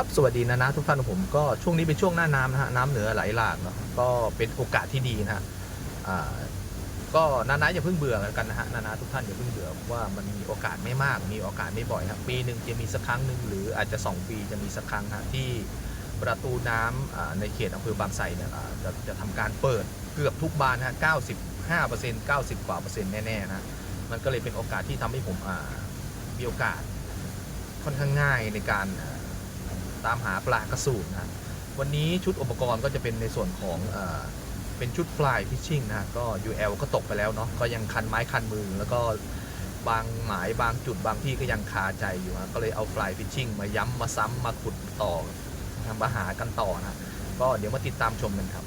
ครับสวัสดีนะนะทุกท่านผมก็ช่วงนี้เป็นช่วงหน้าน้ำนะฮะน้ำเหนือไหลหลากเนาะก็เป็นโอกาสที่ดีนะฮะก็นานาอย่าเพิ่งเบื่อกันนะฮะนานาทุกท่านอย่าเพิ่งเบื่อว่ามันมีโอกาสไม่มาก มีโอกาสไม่บ่อยครับปีหนึ่งจะมีสักครั้งหนึ่งหรืออาจจะ 2 ปีจะมีสักครั้งฮะที่ประตูน้ำอ่าในเขตอำเภอบางไทรเนี่ยจะจะทำการเปิดเกือบทุกบานฮะ 95เปอร์เซ็นต์90 กว่าเปอร์เซ็นต์แน่ๆนะ มันก็เลยเป็นโอกาสที่ทำให้ผมมีโอกาสค่อนข้างง่ายในการ ตามหาปลากระสูนนะวันนี้ชุดอุปกรณ์ก็จะเป็นในส่วนของเออเป็นชุดฟลายฟิชชิ่งนะก็ UL ก็ตกไปแล้วเนาะก็ยังคันไม้คันมือ แล้วก็บางหมายบางจุดบางที่ก็ยังคาใจอยู่นะก็เลยเอาฟลายฟิชชิ่งมาย้ำมาซ้ำมาขุดต่อทำมาหากันต่อนะก็เดี๋ยวมาติดตามชมกันครับ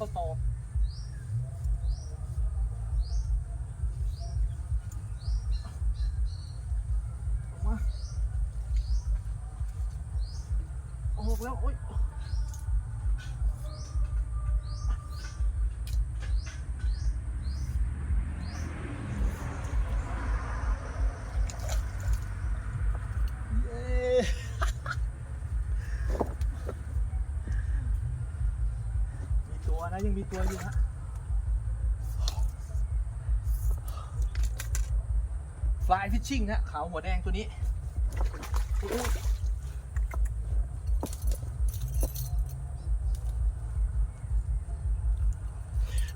ข้าตอออกมาออกแล้วโอ๊ย เย้มีตัวนะ ยังมีตัวอยู่ฮะฟลายฟิชชิ่งฮะขาวหัวแดงตัวนี้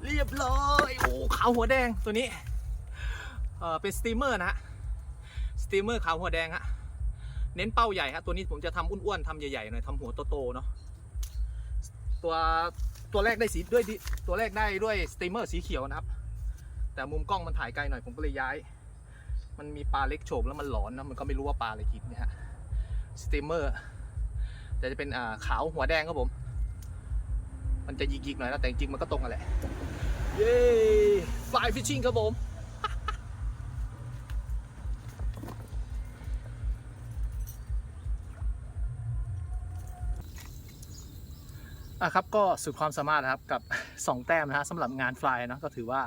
เรียบร้อยโอ้ขาวหัวแดงตัวนี้เออเป็นสตรีมเมอร์นะฮะสตรีมเมอร์ขาวหัวแดงฮะเน้นเป้าใหญ่ฮะตัวนี้ผมจะทำอ้วนๆทำใหญ่ๆหน่อยทำหัวโตๆเนาะตัว ตัวแรกได้สีด้วยดิตัวแรกได้ด้วยสตีมเมอร์สีเขียวนะครับ แต่มุมกล้องมันถ่ายไกลหน่อยผมก็เลยย้าย มันมีปลาเล็กโฉบแล้วมันหลอนนะมันก็ไม่รู้ว่าปลาอะไรกินเนี่ยฮะสตีมเมอร์แต่จะเป็นอ่าขาวหัวแดงครับผม มันจะยิกๆหน่อยนะแต่จริงๆมันก็ตรงกันแหละ เย้ฟลายฟิชชิ่งครับผม อะครับก็สุดความสามารถนะครับกับ 2 แต้มนะฮะสำหรับงานฟลายนะก็ถือว่า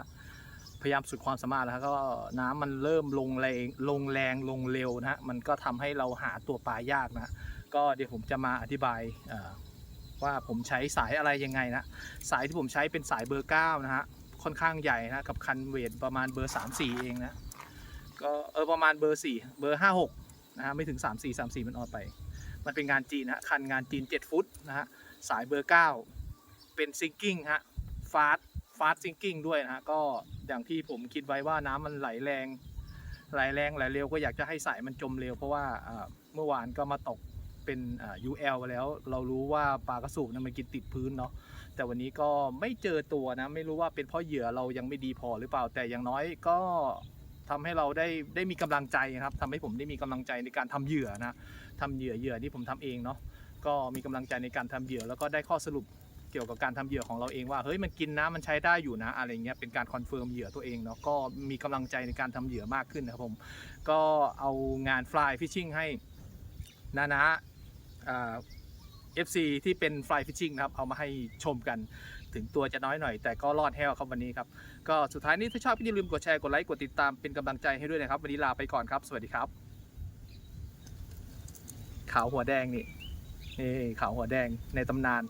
พยายามสุดความสามารถแล้วก็น้ำมันเริ่มลงแรงลงแรงลงเร็วนะฮะมันก็ทำให้เราหาตัวปลายากนะก็เดี๋ยวผมจะมาอธิบายว่าผมใช้สายอะไรยังไงนะสายที่ผมใช้เป็นสายเบอร์9นะฮะค่อนข้างใหญ่นะกับคันเวทประมาณเบอร์ 3 4 เองนะก็เออประมาณเบอร์4เบอร์ 5 6นะฮะไม่ถึง 3 4 3 4 มันออกไป มันเป็นงานจีนนะฮะคันงานจีน 7 ฟุตนะฮะ สายเบอร์ 9 เป็นซิงกิ้งฮะฟาสฟาสซิงกิ้งด้วยนะฮะก็อย่างที่ผมคิดไว้ว่าน้ำมันไหลแรง ไหลแรงไหลเร็วก็อยากจะให้สายมันจมเร็ว เพราะว่าเมื่อวานก็มาตกเป็นอ่า UL ไปแล้วเรารู้ว่าปลากระสูบนะมันกินติดพื้นเนาะแต่วันนี้ก็ไม่เจอตัวนะ ไม่รู้ว่าเป็นเพราะเหยื่อเรายังไม่ดีพอหรือเปล่าแต่อย่างน้อยก็ทำให้เราได้ได้มีกำลังใจนะครับทำให้ผมได้มีกำลังใจในการทำเหยื่อนะทำเหยื่อเหยื่อที่ผมทำเองเนาะ ก็มีกำลังใจในการทำเหยื่อแล้วก็ได้ข้อสรุปเกี่ยวกับการทำเหยื่อของเราเองว่าเฮ้ยมันกินนะมันใช้ได้อยู่นะอะไรเงี้ยเป็นการคอนเฟิร์มเหยื่อตัวเองเนาะก็มีกำลังใจในการทำเหยื่อมากขึ้นนะครับผมก็เอางาน fly fishing ให้นานะเอ่า FC ที่เป็น fly fishing นะครับเอามาให้ชมกันถึงตัวจะน้อยหน่อย แต่ก็รอดแห้วครับวันนี้ครับก็สุดท้ายนี้ถ้าชอบก็อย่าลืมกดแชร์กดไลค์กดติดตามเป็นกำลังใจให้ด้วยนะครับวันนี้ลาไปก่อนครับ สวัสดีครับ ขาวหัวแดงนี่ นี่ขาวหัวแดงในตำนาน